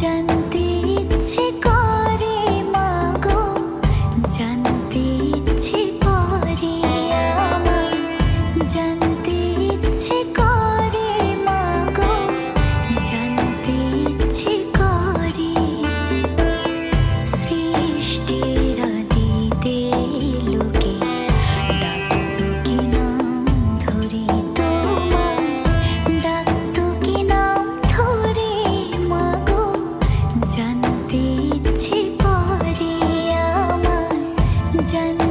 জান যেতে ইচ্ছে আমার জান